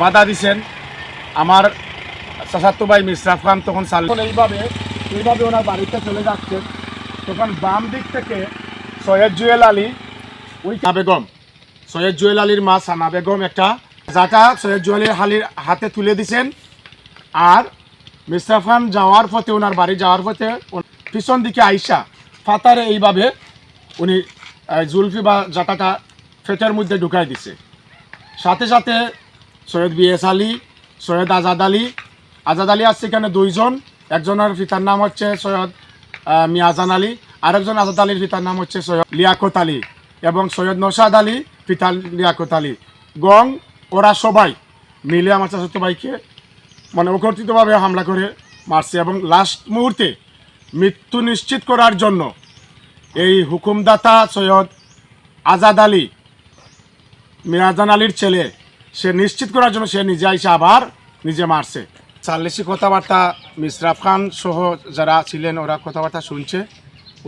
বাধা দিছেন। আমার চাচাতো ভাই মিসরাফ খান তখন চাল এইভাবে এইভাবে ওনার বাড়িতে চলে যাচ্ছেন তখন বাম দিক থেকে সৈয়দ জুয়েল আলী ওই বেগম। সৈয়দ জুয়েল আলীর মা সানা বেগম একটা যাটা সৈয়দ জুয়েল আলীর হাতে তুলে দিছেন। আর মিসরাফ খান যাওয়ার পথে ওনার বাড়ি যাওয়ার পথে পিছন দিকে আইসা ফাতারে এইভাবে উনি জুলফি বা জাটাটা ফেটের মধ্যে ঢুকাই দিছে। সাথে সাথে সৈয়দ বিএস আলী, সৈয়দ আজাদ আলী। আজাদ আলী আসছে এখানে দুইজন। একজনের পিতার নাম হচ্ছে সৈয়দ মিয়াজান আলী। আরেকজন আজাদ আলীর পিতার নাম হচ্ছে সৈয়দ লিয়াকত আলী এবং সৈয়দ নৌসাদ আলী পিতা লিয়াকত আলী। গং, ওরা সবাই মিলে আমার চাচাতো ভাইকে মানে অকর্তৃতভাবে হামলা করে মারছে এবং লাস্ট মুহূর্তে মৃত্যু নিশ্চিত করার জন্য এই হুকুমদাতা সৈয়দ আজাদ আলী মিরাজান আলীর ছেলে সে নিশ্চিত করার জন্য সে নিজে আইসে আবার নিজে মারছে। চাল্লিশি কথাবার্তা মিসরাফ খান সহ যারা ছিলেন, ওরা কথাবার্তা শুনছে।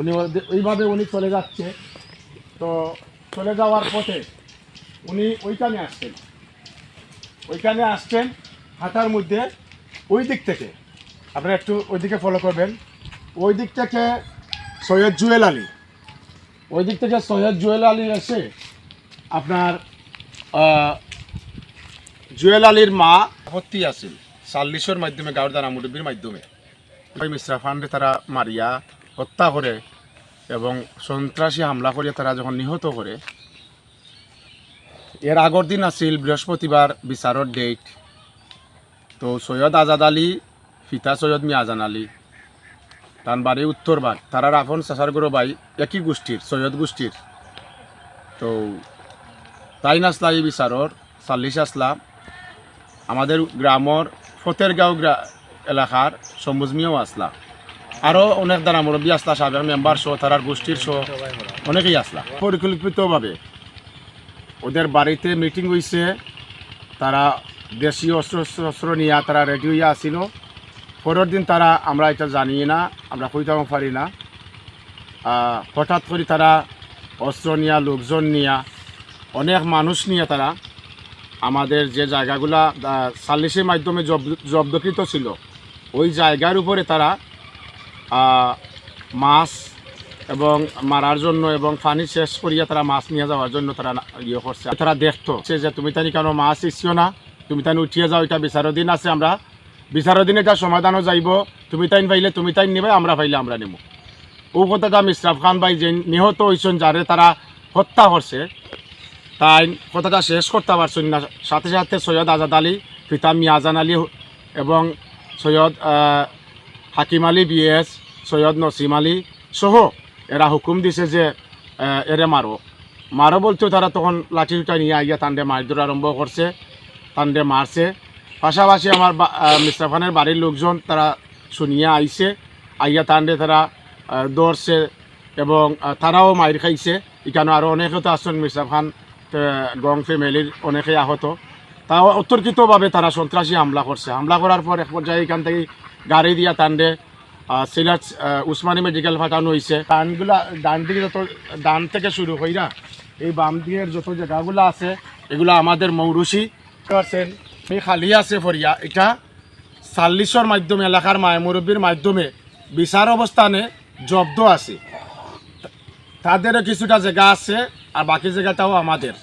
উনি ওইভাবে উনি চলে যাচ্ছে। তো চলে যাওয়ার পথে উনি ওইখানে আসছেন। ওইখানে আসছেন হাঁটার মধ্যে ওই দিক থেকে। আপনারা একটু ওই দিকে ফলো করবেন। ওই দিক থেকে সৈয়দ জুয়েল আলী। ওই দিক থেকে সৈয়দ জুয়েল আলী এসে আপনার জুয়েল আলীর মা ভর্তি আছিল। চাল্লিশের মাধ্যমে গাঁৱৰ দ্বারা মুরব্বীর মাধ্যমে মিশ্রা ফান্ডে তারা মারিয়া হত্যা করে এবং সন্ত্রাসী হামলা করিয়া তারা যখন নিহত করে, এর আগর দিন আছিল বৃহস্পতিবার বিচারর ডেট তো সৈয়দ আজাদ আলী ফিতা সৈয়দ মিয়াজান আলী, তার বাড়ি উত্তরবাগ তারার আপন চাচার গরু ভাই একই গোষ্ঠীর, সৈয়দ গোষ্ঠীর। তো তাই নাসলা এই বিচারর চাল্লিশ আসলা। আমাদের গ্রামর ফতেরগাঁও এলাকার সমুজমিয়াও আসলা। আরও অনেক দ্বারা মুরব্বী আসলা সাবেক মেম্বার সহ, তারার গোষ্ঠীর সহ, অনেকেই আসলা। পরিকল্পিতভাবে ওদের বাড়িতে মিটিং হয়েছে তারা দেশীয় অস্ত্র শস্ত্র নিয়ে তারা রেডি হইয়া আসিল। পরের দিন তারা, আমরা এটা জানি না, আমরা কইতাম পারি না। হঠাৎ করে তারা অস্ত্র নিয়া, লোকজন নিয়া, অনেক মানুষ নিয়ে তারা আমাদের যে জায়গাগুলা আহ, সালিসের মাধ্যমে জব- জব্দকৃত ছিল ওই জায়গার উপরে তারা মাছ এবং মারার জন্য এবং পানি শেষ করিয়া তারা মাছ নিয়ে যাওয়ার জন্য তারা ইয়ে করছে। তারা দেখতো যে তুমি তানি কেন মাছ ইসিও না তুমি তানি উঠিয়ে যাও এটা বিচারো দিন আছে আমরা বিচারো দিন এটা সমাধানও যাইব তুমি তাইন পাইলে তুমি তাইন নিবে আমরা পাইলে আমরা নেব ও কথাটা মিশ্রাফ খান ভাই যে নিহত হয়েছেন যারে তারা হত্যা করছে তাই কথাটা শেষ করতে পারছেন না। সাথে সাথে সৈয়দ আজাদ আলী, পিতা মিয়াজান আলী এবং সৈয়দ হাকিম আলী, বিএস, সৈয়দ নসিম আলী সহ এরা হুকুম দিছে যে এরে মারো। মারো বলতেও তারা তখন লাঠি উঠা নিয়ে আইয়া তান্ডে মারধর আরম্ভ করছে তান্ডে মারছে। পাশাপাশি আমার মিস্টার খানের বাড়ির লোকজন তারা শুনিয়া আইছে, আইয়া তান্ডে তারা দৌড়ছে এবং তারাও মাইর খাইছে। এখানে আরও অনেকে তো আসছেন মিস্টার খান গং ফ্যামিলির অনেকেই আহত। তাও অতর্কিতভাবে তারা সন্ত্রাসী হামলা করছে। হামলা করার পর এক পর্যায়ে এখান থেকে গাড়ি দিয়া তান্ডে সিলেট উসমানী মেডিকেল পাঠানো হয়েছে ডানগুলা, ডান দিকে যত, ডান থেকে শুরু হইরা, এই বাম দিকের যত জায়গাগুলো আছে, এগুলো আমাদের মৌরুষি। আছেন এই খালি আছে ফরিয়া, এটা চাল্লিশর মাধ্যমে, এলাকার মায়, মুরব্বীর মাধ্যমে বিচার অবস্থানে জব্দ আছে। তাদেরও কিছুটা জায়গা আছে। আর বাকি জায়গাটাও আমাদের।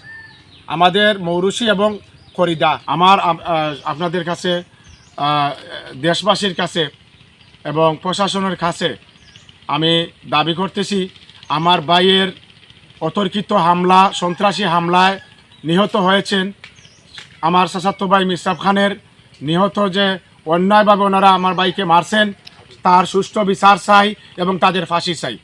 আমাদের মৌরুষি এবং খরিদা আমার আপনাদের কাছে দেশবাসীর কাছে এবং প্রশাসনের কাছে আমি দাবি করতেছি, আমার ভাইয়ের অতর্কিত হামলা, সন্ত্রাসী হামলায় নিহত হয়েছেন আমার চাচাতো ভাই মিসরাফ খানের। নিহত যে অন্যায়ভাবে ওনারা আমার ভাইকে মারছেন, তার সুষ্ঠু বিচার চাই এবং তাদের ফাঁসি চাই।